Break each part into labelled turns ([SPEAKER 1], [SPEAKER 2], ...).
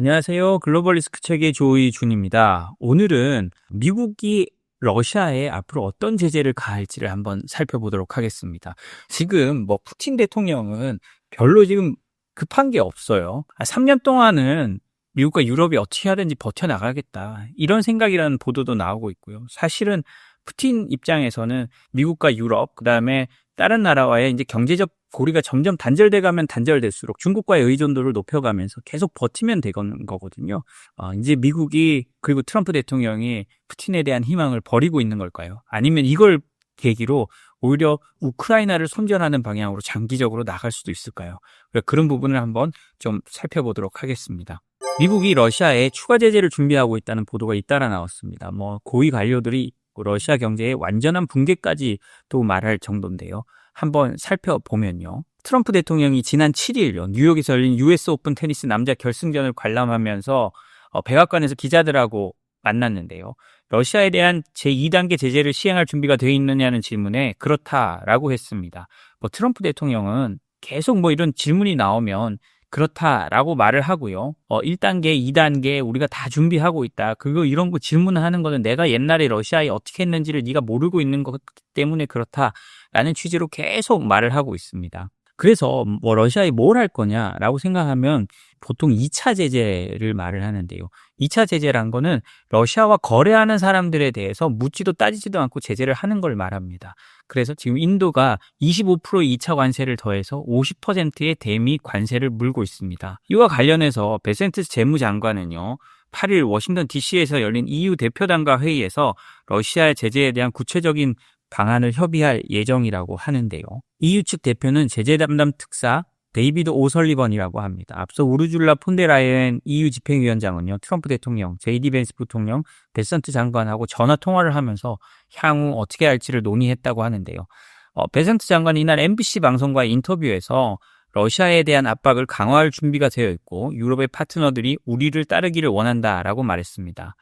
[SPEAKER 1] 안녕하세요. 글로벌 리스크 책의 조이 준입니다. 오늘은 미국이 러시아에 앞으로 어떤 제재를 가할지를 한번 살펴보도록 하겠습니다. 지금 뭐 푸틴 대통령은 별로 지금 급한 게 없어요. 3년 동안은 미국과 유럽이 어떻게 하든지 버텨나가겠다. 이런 생각이라는 보도도 나오고 있고요. 사실은 푸틴 입장에서는 미국과 유럽, 그 다음에 다른 나라와의 이제 경제적 고리가 점점 단절돼 가면 단절될수록 중국과의 의존도를 높여가면서 계속 버티면 되는 거거든요. 어, 이제 미국이 그리고 트럼프 대통령이 푸틴에 대한 희망을 버리고 있는 걸까요? 아니면 이걸 계기로 오히려 우크라이나를 손전하는 방향으로 장기적으로 나갈 수도 있을까요? 그런 부분을 한번 좀 살펴보도록 하겠습니다. 미국이 러시아에 추가 제재를 준비하고 있다는 보도가 잇따라 나왔습니다. 뭐 고위 관료들이 러시아 경제의 완전한 붕괴까지 또 말할 정도인데요. 한번 살펴보면요. 트럼프 대통령이 지난 7일 뉴욕에서 열린 US 오픈 테니스 남자 결승전을 관람하면서 어, 백악관에서 기자들하고 만났는데요. 러시아에 대한 제2단계 제재를 시행할 준비가 되어 있느냐는 질문에 그렇다라고 했습니다. 뭐 트럼프 대통령은 계속 뭐 이런 질문이 나오면 그렇다라고 말을 하고요. 어, 1단계, 2단계 우리가 다 준비하고 있다. 그거 이런 거 질문하는 거는 내가 옛날에 러시아에 어떻게 했는지를 네가 모르고 있는 것 때문에 그렇다라는 취지로 계속 말을 하고 있습니다. 그래서 뭐 러시아에 뭘 할 거냐라고 생각하면 보통 2차 제재를 말을 하는데요. 2차 제재란 거는 러시아와 거래하는 사람들에 대해서 묻지도 따지지도 않고 제재를 하는 걸 말합니다. 그래서 지금 인도가 25% 2차 관세를 더해서 50%의 대미 관세를 물고 있습니다. 이와 관련해서 베센트스 재무장관은요. 8일 워싱턴 DC에서 열린 EU 대표단과 회의에서 러시아의 제재에 대한 구체적인 방안을 협의할 예정이라고 하는데요. EU 측 대표는 제재 담당 특사 데이비드 오설리번이라고 합니다. 앞서 우르줄라 폰데라이엔 EU 집행위원장은요, 트럼프 대통령, 제이디 벤스 부통령, 베센트 장관하고 전화 통화를 하면서 향후 어떻게 할지를 논의했다고 하는데요. 어, 베센트 장관이 이날 MBC 방송과의 인터뷰에서 러시아에 대한 압박을 강화할 준비가 되어 있고 유럽의 파트너들이 우리를 따르기를 원한다라고 말했습니다.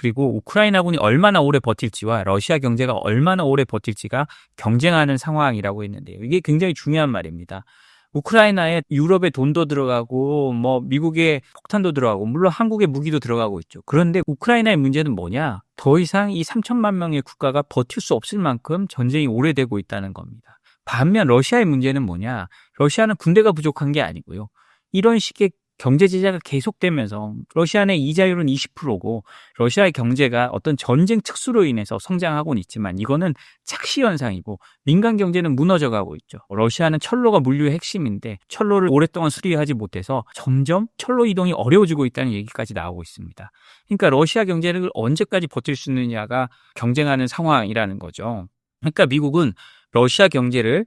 [SPEAKER 1] 그리고 우크라이나군이 얼마나 오래 버틸지와 러시아 경제가 얼마나 오래 버틸지가 경쟁하는 상황이라고 했는데요. 이게 굉장히 중요한 말입니다. 우크라이나에 유럽의 돈도 들어가고 뭐 미국의 폭탄도 들어가고 물론 한국의 무기도 들어가고 있죠. 그런데 우크라이나의 문제는 뭐냐? 더 이상 이 3천만 명의 국가가 버틸 수 없을 만큼 전쟁이 오래되고 있다는 겁니다. 반면 러시아의 문제는 뭐냐? 러시아는 군대가 부족한 게 아니고요. 이런 식의 경제 제재가 계속되면서 러시아 내 이자율은 20%고 러시아의 경제가 어떤 전쟁 특수로 인해서 성장하고는 있지만 이거는 착시 현상이고 민간 경제는 무너져 가고 있죠. 러시아는 철로가 물류의 핵심인데 철로를 오랫동안 수리하지 못해서 점점 철로 이동이 어려워지고 있다는 얘기까지 나오고 있습니다. 그러니까 러시아 경제를 언제까지 버틸 수 있느냐가 경쟁하는 상황이라는 거죠. 그러니까 미국은 러시아 경제를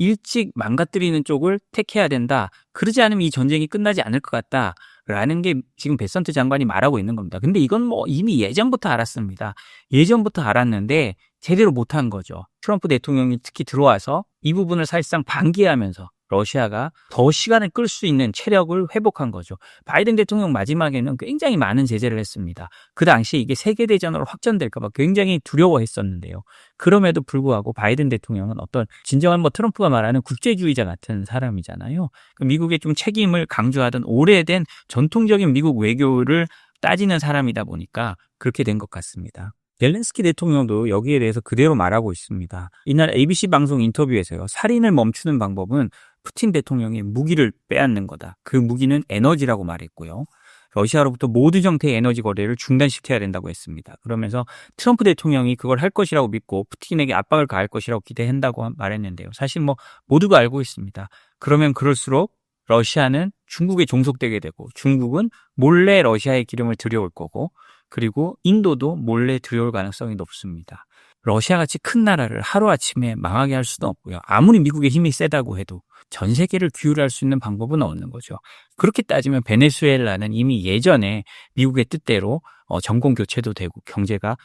[SPEAKER 1] 일찍 망가뜨리는 쪽을 택해야 된다. 그러지 않으면 이 전쟁이 끝나지 않을 것 같다. 라는 게 지금 베선트 장관이 말하고 있는 겁니다. 근데 이건 뭐 이미 예전부터 알았습니다. 예전부터 알았는데 제대로 못한 거죠. 트럼프 대통령이 특히 들어와서 이 부분을 사실상 방기하면서 러시아가 더 시간을 끌 수 있는 체력을 회복한 거죠. 바이든 대통령 마지막에는 굉장히 많은 제재를 했습니다. 그 당시 이게 세계대전으로 확전될까봐 굉장히 두려워했었는데요. 그럼에도 불구하고 바이든 대통령은 어떤 진정한 뭐 트럼프가 말하는 국제주의자 같은 사람이잖아요. 그 미국의 좀 책임을 강조하던 오래된 전통적인 미국 외교를 따지는 사람이다 보니까 그렇게 된 것 같습니다. 젤렌스키 대통령도 여기에 대해서 그대로 말하고 있습니다. 이날 ABC 방송 인터뷰에서요. 살인을 멈추는 방법은 푸틴 대통령이 무기를 빼앗는 거다. 그 무기는 에너지라고 말했고요. 러시아로부터 모든 형태의 에너지 거래를 중단시켜야 된다고 했습니다. 그러면서 트럼프 대통령이 그걸 할 것이라고 믿고 푸틴에게 압박을 가할 것이라고 기대한다고 말했는데요. 사실 뭐 모두가 알고 있습니다. 그러면 그럴수록 러시아는 중국에 종속되게 되고 중국은 몰래 러시아의 기름을 들여올 거고 그리고 인도도 몰래 들여올 가능성이 높습니다. 러시아 같이 큰 나라를 하루아침에 망하게 할 수도 없고요. 아무리 미국의 힘이 세다고 해도 전 세계를 규율할 수 있는 방법은 없는 거죠. 그렇게 따지면 베네수엘라는 이미 예전에 미국의 뜻대로 어, 정권 교체도 되고 경제가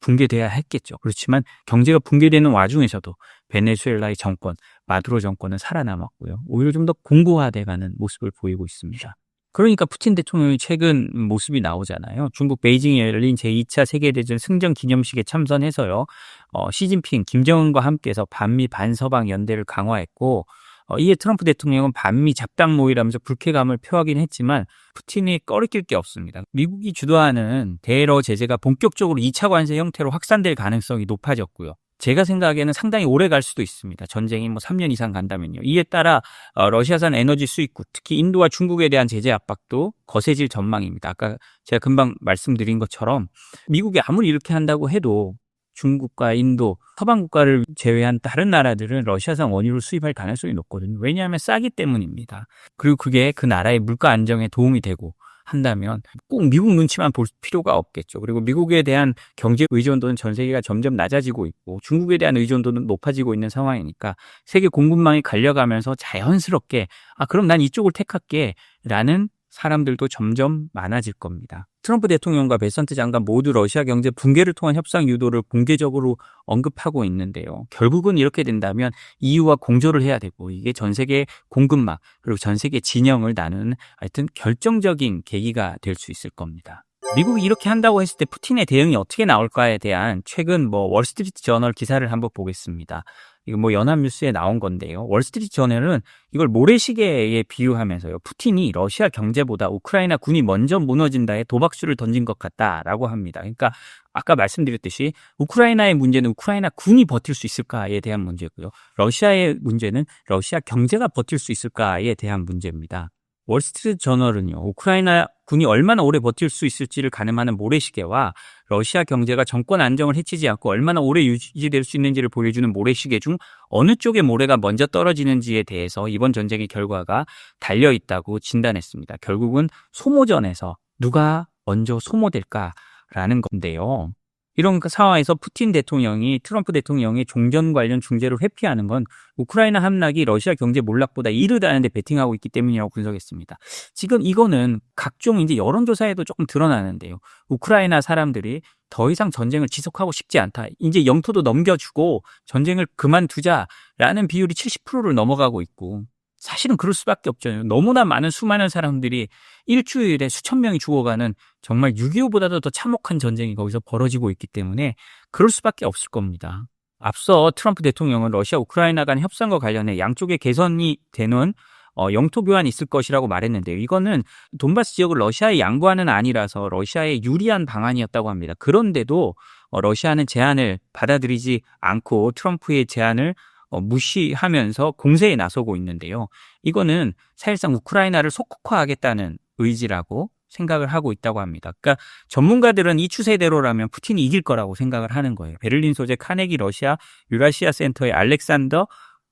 [SPEAKER 1] 붕괴돼야 했겠죠. 그렇지만 경제가 붕괴되는 와중에서도 베네수엘라의 정권, 마두로 정권은 살아남았고요. 오히려 좀 더 공고화돼 가는 모습을 보이고 있습니다. 그러니까 푸틴 대통령이 최근 모습이 나오잖아요. 중국 베이징에 열린 제2차 세계대전 승전 기념식에 참선해서요. 어, 시진핑, 김정은과 함께해서 반미 반서방 연대를 강화했고 어, 이에 트럼프 대통령은 반미 잡당 모의라면서 불쾌감을 표하긴 했지만 푸틴이 꺼리낄 게 없습니다. 미국이 주도하는 대러 제재가 본격적으로 2차 관세 형태로 확산될 가능성이 높아졌고요. 제가 생각에는 상당히 오래 갈 수도 있습니다. 전쟁이 뭐 3년 이상 간다면요. 이에 따라 어, 러시아산 에너지 수입국, 특히 인도와 중국에 대한 제재 압박도 거세질 전망입니다. 아까 제가 금방 말씀드린 것처럼 미국이 아무리 이렇게 한다고 해도 중국과 인도, 서방 국가를 제외한 다른 나라들은 러시아산 원유를 수입할 가능성이 높거든요. 왜냐하면 싸기 때문입니다. 그리고 그게 그 나라의 물가 안정에 도움이 되고 한다면 꼭 미국 눈치만 볼 필요가 없겠죠. 그리고 미국에 대한 경제 의존도는 전 세계가 점점 낮아지고 있고 중국에 대한 의존도는 높아지고 있는 상황이니까 세계 공급망이 갈려가면서 자연스럽게 아 그럼 난 이쪽을 택할게 라는 사람들도 점점 많아질 겁니다. 트럼프 대통령과 베선트 장관 모두 러시아 경제 붕괴를 통한 협상 유도를 공개적으로 언급하고 있는데요. 결국은 이렇게 된다면 EU와 공조를 해야 되고 이게 전 세계 공급망 그리고 전 세계 진영을 나누는 하여튼 결정적인 계기가 될 수 있을 겁니다. 미국이 이렇게 한다고 했을 때 푸틴의 대응이 어떻게 나올까에 대한 최근 뭐 월스트리트 저널 기사를 한번 보겠습니다. 이거 뭐 연합뉴스에 나온 건데요. 월스트리트 저널은 이걸 모래시계에 비유하면서요. 푸틴이 러시아 경제보다 우크라이나 군이 먼저 무너진다에 도박수를 던진 것 같다라고 합니다. 그러니까 아까 말씀드렸듯이 우크라이나의 문제는 우크라이나 군이 버틸 수 있을까에 대한 문제고요. 러시아의 문제는 러시아 경제가 버틸 수 있을까에 대한 문제입니다. 월스트리트 저널은요, 우크라이나 군이 얼마나 오래 버틸 수 있을지를 가늠하는 모래시계와 러시아 경제가 정권 안정을 해치지 않고 얼마나 오래 유지될 수 있는지를 보여주는 모래시계 중 어느 쪽의 모래가 먼저 떨어지는지에 대해서 이번 전쟁의 결과가 달려 있다고 진단했습니다. 결국은 소모전에서 누가 먼저 소모될까라는 건데요. 이런 그 상황에서 푸틴 대통령이 트럼프 대통령의 종전 관련 중재를 회피하는 건 우크라이나 함락이 러시아 경제 몰락보다 이르다는데 베팅하고 있기 때문이라고 분석했습니다. 지금 이거는 각종 이제 여론조사에도 조금 드러나는데요. 우크라이나 사람들이 더 이상 전쟁을 지속하고 싶지 않다. 이제 영토도 넘겨주고 전쟁을 그만두자라는 비율이 70%를 넘어가고 있고 사실은 그럴 수밖에 없죠. 너무나 많은 수많은 사람들이 일주일에 수천 명이 죽어가는 정말 6.25보다도 더 참혹한 전쟁이 거기서 벌어지고 있기 때문에 그럴 수밖에 없을 겁니다. 앞서 트럼프 대통령은 러시아 우크라이나 간 협상과 관련해 양쪽의 개선이 되는 어, 영토 교환이 있을 것이라고 말했는데요. 이거는 돈바스 지역을 러시아에 양보하는 아니라서 러시아에 유리한 방안이었다고 합니다. 그런데도 어, 러시아는 제안을 받아들이지 않고 트럼프의 제안을 어, 무시하면서 공세에 나서고 있는데요. 이거는 사실상 우크라이나를 속국화하겠다는 의지라고 생각을 하고 있다고 합니다. 그러니까 전문가들은 이 추세대로라면 푸틴이 이길 거라고 생각을 하는 거예요. 베를린 소재 카네기 러시아 유라시아 센터의 알렉산더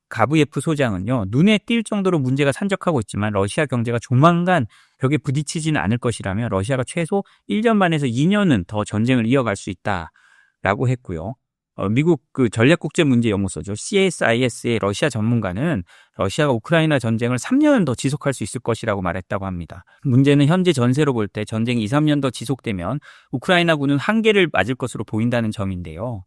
[SPEAKER 1] 가브예프 소장은요, 눈에 띌 정도로 문제가 산적하고 있지만 러시아 경제가 조만간 벽에 부딪히지는 않을 것이라며 러시아가 최소 1년 반에서 2년은 더 전쟁을 이어갈 수 있다라고 했고요. 어, 미국 그 전략국제문제 연구소죠. CSIS의 러시아 전문가는 러시아가 우크라이나 전쟁을 3년은 더 지속할 수 있을 것이라고 말했다고 합니다. 문제는 현재 전세로 볼 때 전쟁이 2, 3년 더 지속되면 우크라이나군은 한계를 맞을 것으로 보인다는 점인데요.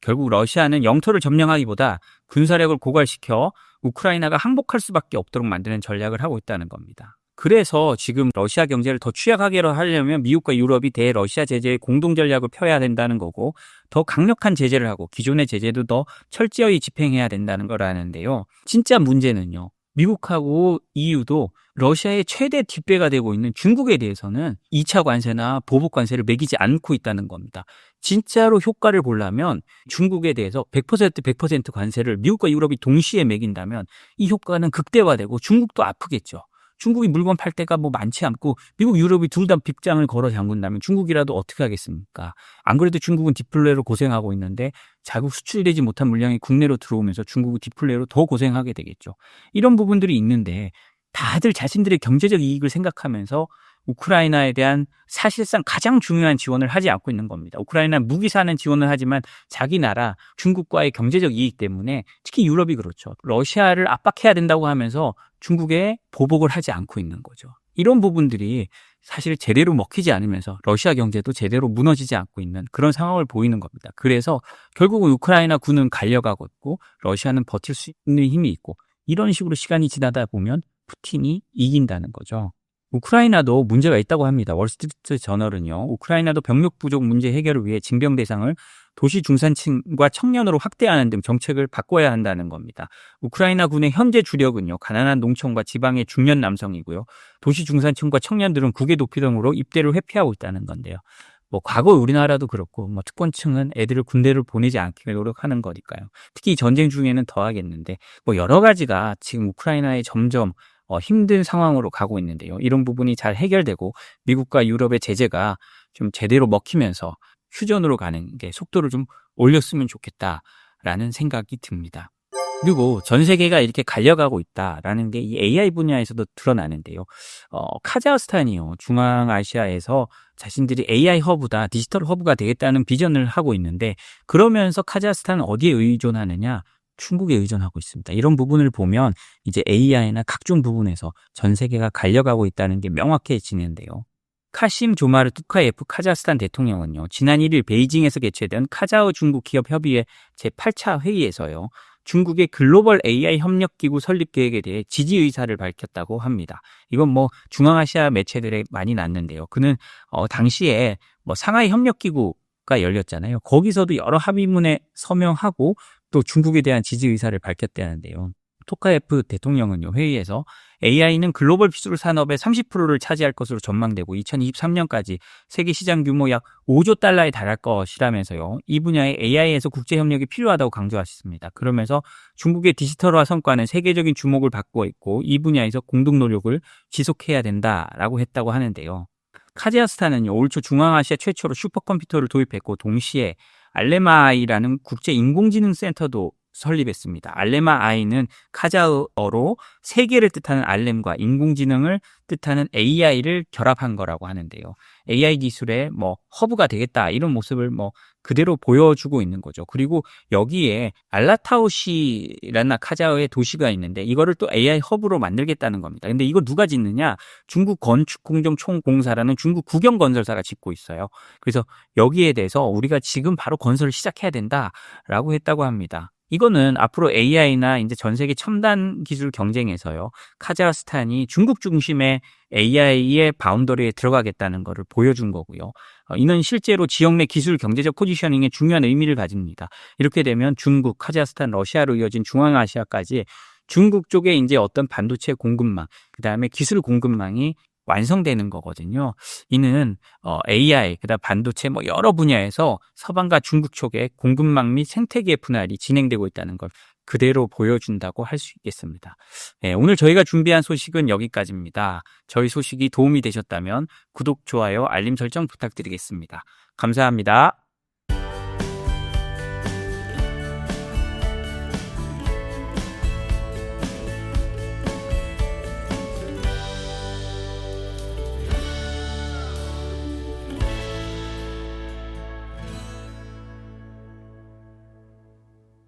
[SPEAKER 1] 결국 러시아는 영토를 점령하기보다 군사력을 고갈시켜 우크라이나가 항복할 수밖에 없도록 만드는 전략을 하고 있다는 겁니다. 그래서 지금 러시아 경제를 더 취약하게 하려면 미국과 유럽이 대러시아 제재의 공동 전략을 펴야 된다는 거고 더 강력한 제재를 하고 기존의 제재도 더 철저히 집행해야 된다는 거라는데요. 진짜 문제는요. 미국하고 EU도 러시아의 최대 뒷배가 되고 있는 중국에 대해서는 2차 관세나 보복 관세를 매기지 않고 있다는 겁니다. 진짜로 효과를 보려면 중국에 대해서 100% 100% 관세를 미국과 유럽이 동시에 매긴다면 이 효과는 극대화되고 중국도 아프겠죠. 중국이 물건 팔 때가 뭐 많지 않고 미국, 유럽이 둘 다 빅장을 걸어 잠근다면 중국이라도 어떻게 하겠습니까? 안 그래도 중국은 디플레로 고생하고 있는데 자국 수출되지 못한 물량이 국내로 들어오면서 중국은 디플레로 더 고생하게 되겠죠. 이런 부분들이 있는데 다들 자신들의 경제적 이익을 생각하면서 우크라이나에 대한 사실상 가장 중요한 지원을 하지 않고 있는 겁니다. 우크라이나 무기 사는 지원을 하지만 자기 나라 중국과의 경제적 이익 때문에 특히 유럽이 그렇죠. 러시아를 압박해야 된다고 하면서 중국에 보복을 하지 않고 있는 거죠. 이런 부분들이 사실 제대로 먹히지 않으면서 러시아 경제도 제대로 무너지지 않고 있는 그런 상황을 보이는 겁니다. 그래서 결국은 우크라이나 군은 갈려가고 있고 러시아는 버틸 수 있는 힘이 있고 이런 식으로 시간이 지나다 보면 푸틴이 이긴다는 거죠. 우크라이나도 문제가 있다고 합니다. 월스트리트 저널은요. 우크라이나도 병력 부족 문제 해결을 위해 징병 대상을 도시 중산층과 청년으로 확대하는 등 정책을 바꿔야 한다는 겁니다. 우크라이나 군의 현재 주력은요, 가난한 농촌과 지방의 중년 남성이고요. 도시 중산층과 청년들은 국외 도피 등으로 입대를 회피하고 있다는 건데요. 뭐 과거 우리나라도 그렇고 뭐 특권층은 애들을 군대를 보내지 않게 노력하는 거니까요. 특히 전쟁 중에는 더 하겠는데 뭐 여러 가지가 지금 우크라이나에 점점 어, 힘든 상황으로 가고 있는데요. 이런 부분이 잘 해결되고 미국과 유럽의 제재가 좀 제대로 먹히면서 휴전으로 가는 게 속도를 좀 올렸으면 좋겠다라는 생각이 듭니다. 그리고 전 세계가 이렇게 갈려가고 있다라는 게 이 AI 분야에서도 드러나는데요. 어, 카자흐스탄이요. 중앙아시아에서 자신들이 AI 허브다, 디지털 허브가 되겠다는 비전을 하고 있는데 그러면서 카자흐스탄은 어디에 의존하느냐? 중국에 의존하고 있습니다. 이런 부분을 보면 이제 AI나 각종 부분에서 전 세계가 갈려가고 있다는 게 명확해지는데요. 카심 조마르 투카예프 카자흐스탄 대통령은요, 지난 1일 베이징에서 개최된 카자흐 중국 기업 협의회 제8차 회의에서요, 중국의 글로벌 AI 협력 기구 설립 계획에 대해 지지 의사를 밝혔다고 합니다. 이건 뭐 중앙아시아 매체들에 많이 났는데요. 그는 어, 당시에 뭐 상하이 협력 기구 가 열렸잖아요. 거기서도 여러 합의문에 서명하고 또 중국에 대한 지지 의사를 밝혔다는데요. 토카예프 대통령은요, 회의에서 AI는 글로벌 기술 산업의 30%를 차지할 것으로 전망되고 2023년까지 세계 시장 규모 약 5조 달러에 달할 것이라면서요. 이 분야에 AI에서 국제 협력이 필요하다고 강조하셨습니다. 그러면서 중국의 디지털화 성과는 세계적인 주목을 받고 있고 이 분야에서 공동 노력을 지속해야 된다라고 했다고 하는데요. 카자흐스탄은요, 올초 중앙아시아 최초로 슈퍼컴퓨터를 도입했고 동시에 알레마아이라는 국제 인공지능 센터도 설립했습니다. 알레마 아이는 카자흐어로 세계를 뜻하는 알렘과 인공지능을 뜻하는 AI를 결합한 거라고 하는데요. AI 기술의 뭐 허브가 되겠다 이런 모습을 뭐 그대로 보여주고 있는 거죠. 그리고 여기에 알라타우시라는 카자흐의 도시가 있는데 이거를 또 AI 허브로 만들겠다는 겁니다. 근데 이거 누가 짓느냐? 중국 건축공정 총공사라는 중국 국영 건설사가 짓고 있어요. 그래서 여기에 대해서 우리가 지금 바로 건설을 시작해야 된다라고 했다고 합니다. 이거는 앞으로 AI나 이제 전 세계 첨단 기술 경쟁에서요. 카자흐스탄이 중국 중심의 AI의 바운더리에 들어가겠다는 것을 보여준 거고요. 어, 이는 실제로 지역 내 기술 경제적 포지셔닝에 중요한 의미를 가집니다. 이렇게 되면 중국, 카자흐스탄, 러시아로 이어진 중앙아시아까지 중국 쪽에 이제 어떤 반도체 공급망, 그 다음에 기술 공급망이 완성되는 거거든요. 이는 어, AI, 그다음 반도체 뭐 여러 분야에서 서방과 중국 쪽에 공급망 및 생태계 분할이 진행되고 있다는 걸 그대로 보여준다고 할 수 있겠습니다. 네, 오늘 저희가 준비한 소식은 여기까지입니다. 저희 소식이 도움이 되셨다면 구독, 좋아요, 알림 설정 부탁드리겠습니다. 감사합니다.